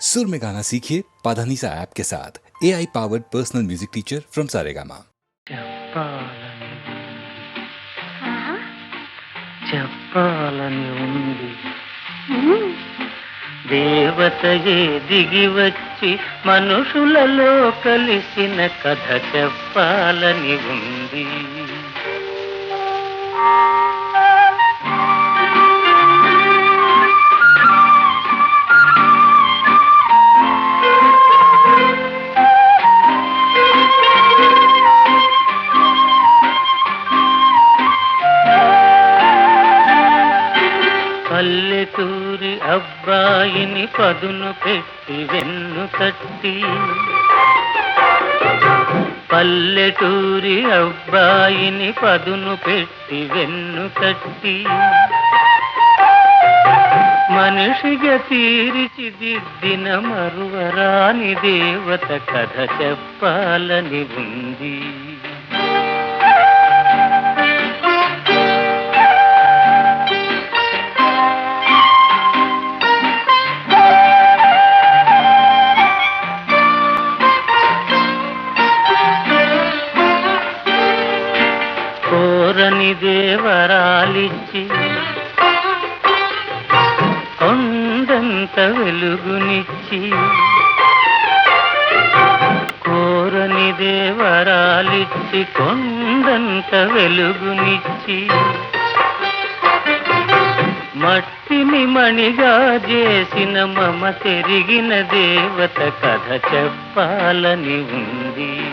सुर में गाना सीखिए पाधानीसा ऐप के साथ A I powered personal music teacher from Saregama చెప్పాలని ఆహా. చెప్పాలని ఉంది ఉమ్. దేవతయే దిగి వచ్చి మనుషులలో కలిసిన కథ చెప్పాలని ఉంది తట్టి పల్లెటూరి అబ్బాయిని పదును పెట్టి వెన్ను కట్టి. మనిషిగా తీర్చిదిద్దిన మరువరాని దేవత కథ చెప్పాలని ఉంది. దేవరాలిచ్చి కొండంత వెలుగునిచ్చి కోరని దేవరాలిచ్చి కొండంత వెలుగునిచ్చి మట్టిని మణిగా చేసిన మమ తెరిగిన దేవత కథ చెప్పాలని ఉంది.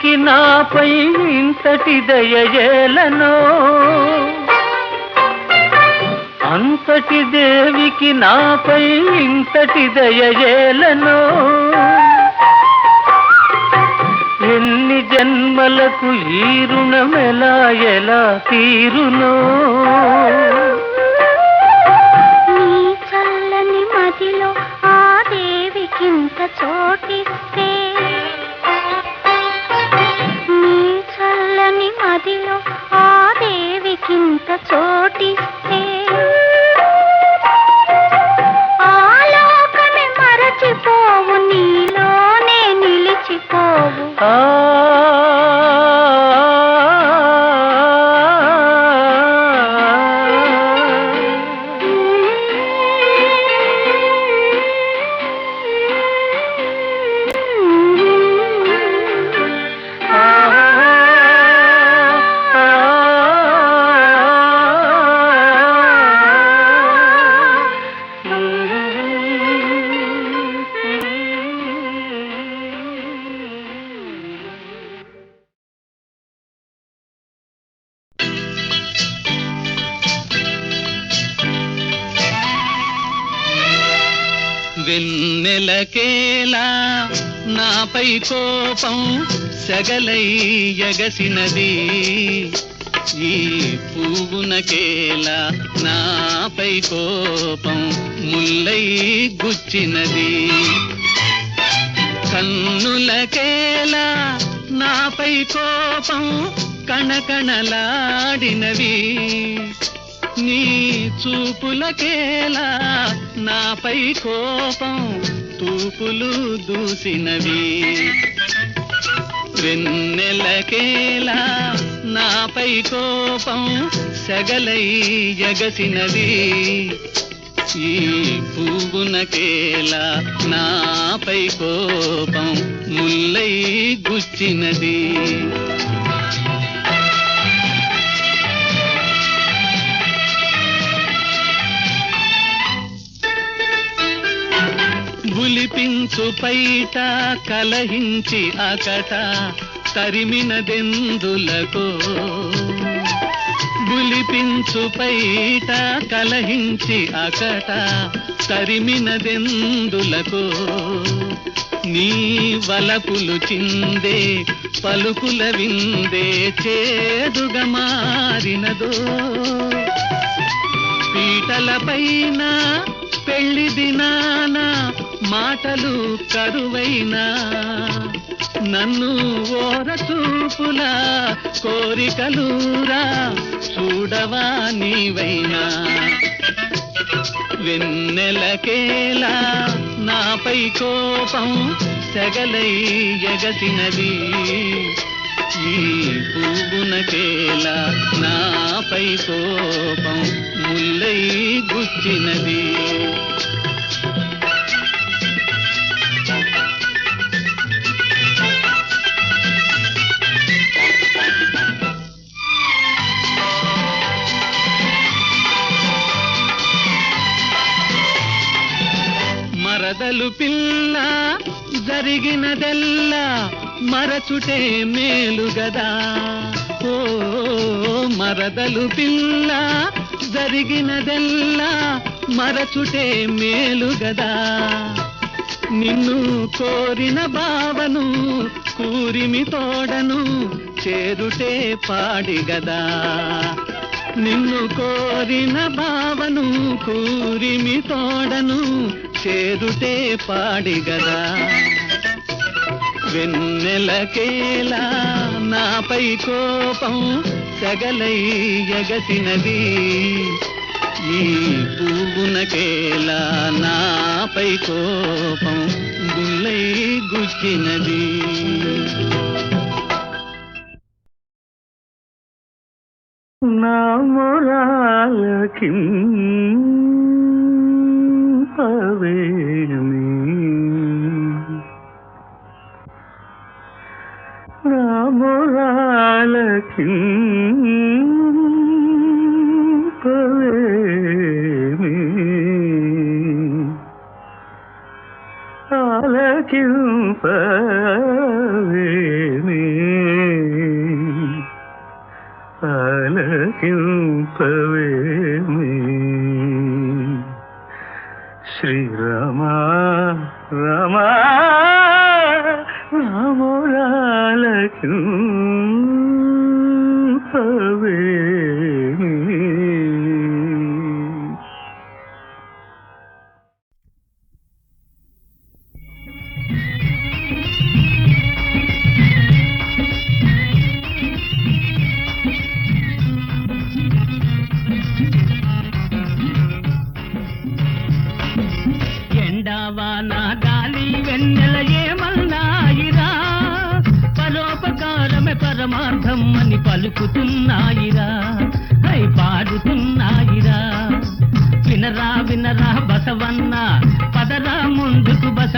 నీకి నాపై ఇంతటి దయయేలనో. అంతటి దేవికి నాపై ఇంతటి దయయేలనో. ఎన్ని జన్మలకు ఈ రుణమెలా ఎలా తీరునో. వెన్నెలకేలా నాపై కోపం సగలై ఎగసినది. ఈ పువ్వునకేలా నాపై కోపం ముల్లై గుచ్చినది. కన్నులకేలా నాపై కోపం కణకణలాడినవి. నీ చూపులకేలా నాపై కోపం తూపులు దూసినవి. వెన్నెలకేలా నాపై కోపం సగలై ఎగసినది. ఈ పువ్వునకేలా నాపై కోపం ముల్లై గుచ్చినది. గులిపించు పైట కలహించి అకట తరిమినదెందులకో. గులిపించు పైట కలహించి అకట తరిమినదెందులకో. నీ వలపులు చిందే పలుకుల విందే చేదుగా మారినదో. తలపైన పెళ్ళి దినానా మాటలు కరువైనా నన్ను ఓర చూపులా కోరికలూరా చూడవా నీవైనా. వెన్నెలకేలా నాపై కోపం సెగలై ఎగసినది ఈ పూగునకేలా నాపై కోపం ముల్లై గుచ్చినది. పిల్ల జరిగినదెల్లా మరచుటే మేలు గదా. ఓ మరదలు పిల్ల జరిగినదెల్లా మరచుటే మేలు గదా. నిన్ను కోరిన బావను కూరిమి తోడను చేరుటే పాడి గదా. నిన్ను కోరిన బావను కూరిమి తోడను చేరుటే పాడిగదా వెన్నెలకేలా నాపై కోపం సగలై ఎగసినది. ఈ పువ్వునకేలా నాపై కోపం గుల్లై గుచ్చినది నామరాలకి పవేమి sevi.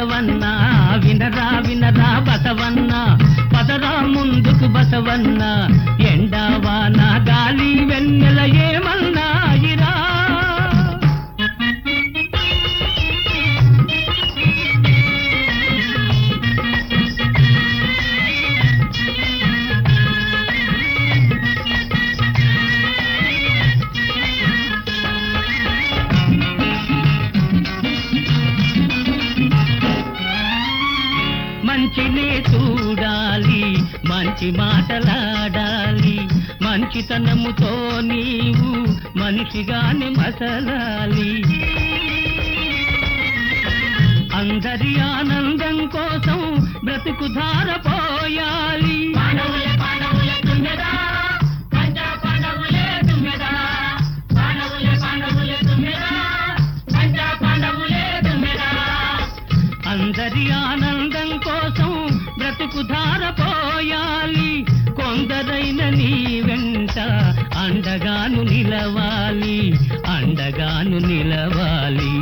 బసవన్న వినరా వినరా బసవన్న పదరా ముందుకు బసవన్న నా గాలి వెన్నెల ఏమన్నాయిరా మంచి మాటలాడాలి. మంచితనముతో నీవు మనిషిగానే మసలాలి. అందరి ఆనందం కోసం బ్రతుకు ధారపోయాలి. అందరి ఆనందం కోసం బ్రతుకు ధారపోయాలి అండగాను నిలవాలి అండగాను నిలవాలి.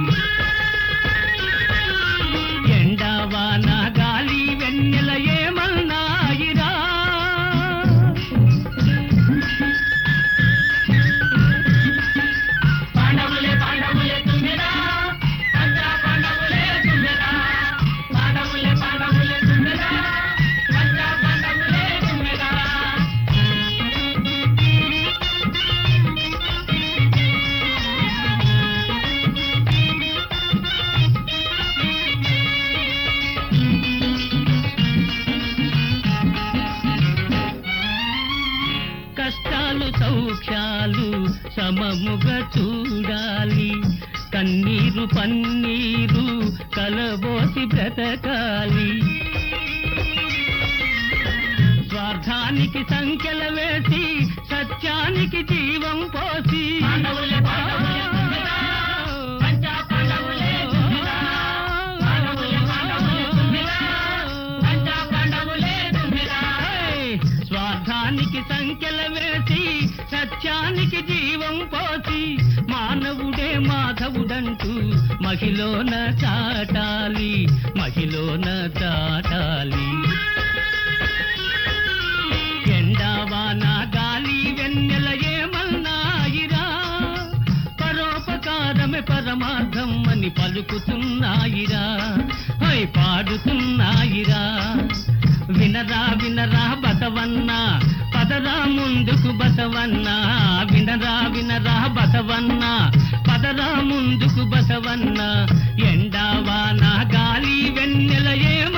పన్నీరు కలబోసి బ్రతకాలి. స్వార్థానికి సంఖ్యల వేసి సత్యానికి జీవం పోసి. ఏయ్! స్వార్థానికి సంఖ్యల వేసి సత్యానికి జీవం పోసి మానవుడే మాధవుడంటూ మహిలోన చాటాలి మహిలోన చాటాలి. ఎండావాన గాలి వెన్నెల ఏమన్నాయిరా పరోపకారమే పరమార్థం అని పలుకుతున్నాయిరా. హై పాడుతున్నాయిరా. వినరా వినరా బతవన్నా పదరా ముందుకు బతవన్నా వినరా వినరా బతవన్నా పదరా ముందుకు బసవన్న ఎండావా నా గాలి వెన్నెల ఏమ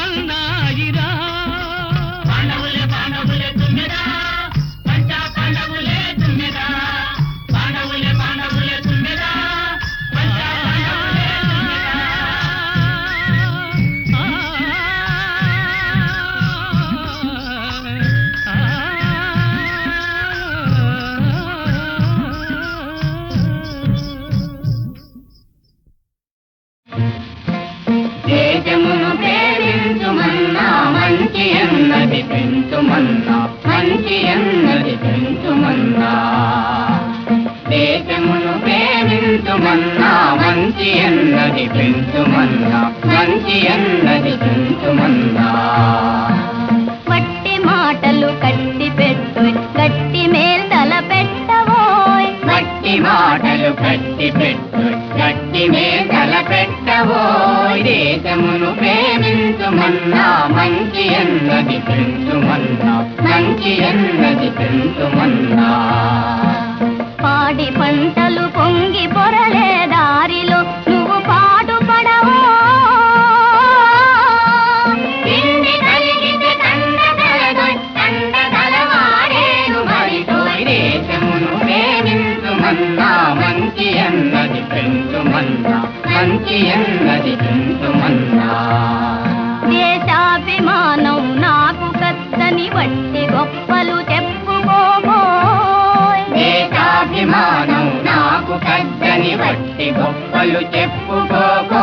ప్రేమించుమన్నా మంచి అన్నది పెంచుమన్నా మంచి అన్నది పెంచుమన్నా. వట్టి మాటలు కట్టి పెట్టు గట్టి మేల్ తల పెట్టవోయ్ గట్టి మాటలు కట్టి పెట్టు గట్టి మేకల పెట్టవో దేశమును ప్రేమించుమన్నా మంచి అన్నది పెంచుమన్నా మంచి అన్నది పెంచుమన్నా. కద్దని వట్టి గొప్పలు చెప్పుకోకో.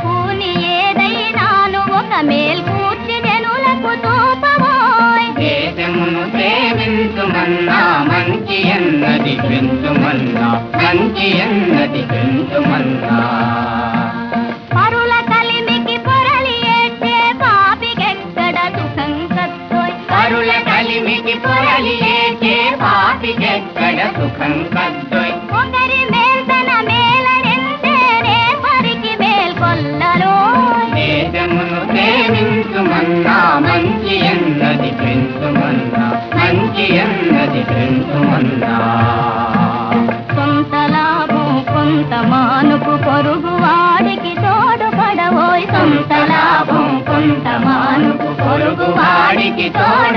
పూని ఏదైనాను ఒక మేల్ కూర్చి జనులకు చూపబోయ్ దేశమును ప్రేమించుమన్నా మంచి అన్నది పెంచుమన్నా మంచి అన్నది పెంచుమన్నా. పాపికెక్కడ సుఖం కద్దొయ్. ఒకరి మేల్తన మేలరెందేనే పరికి మేల్కొల్లలోయ్ దేశమును ప్రేమించుమన్నా మంచి అన్నది పెంచుమన్నా మంచి అన్నది పెంచుమన్నా. సొంత లాభం కొంత మానుకు పొరుగు వాడికి తోడు పడవోయ్. సొంత లాభం కొంత మానుకు పొరుగు వాడికి తోడు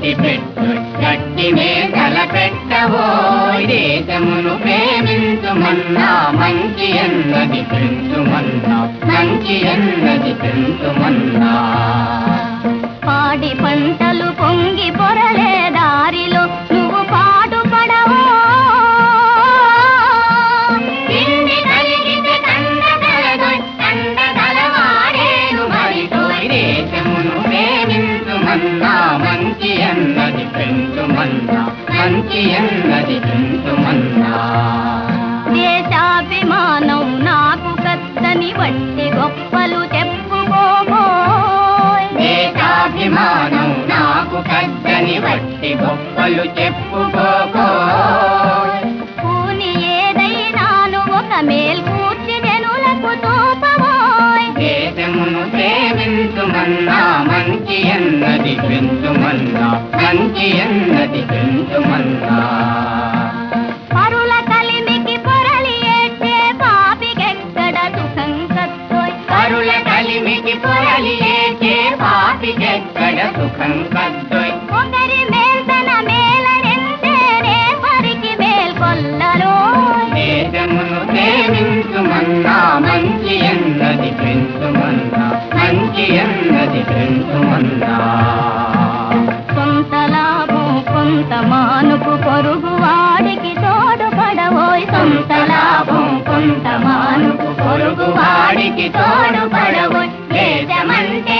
కట్టి పెట్టు గట్టి మేకల పెట్టవో దేశమును ప్రేమించుమన్నా మంచి అన్నది పెంచుమన్నా. మంచి అన్నది పెంచుమన్నా. పాడి పంటలు పొంగి పొరలే దారిలో అన్నది పెంచుమన్నా దేశాభిమానం వట్టి గొప్పలు చెప్పుకోబోయ్. దేశాభిమానం నాకు పెద్దని వట్టి గొప్పలు చెప్పుకోకో పూని ఏదైనాను ఒక మేల్కూర్చి జనులకు తోపబోయ్. దేశమును ప్రేమించుమన్నా మంచి ఎన్నది పెంచుమన్నా మంచి ఎన్నది పెంచుమన్నా మంచి ఎన్నది పెంచుమన్నా పెంచుమన్నా సొంత మానుకు పొరుగు వాడికి తోడుపడవోయ్ సొంత లాభం. కొంత మానుకు పొరుగు వాడికి తోడుపడవోయ్ దేశమంటే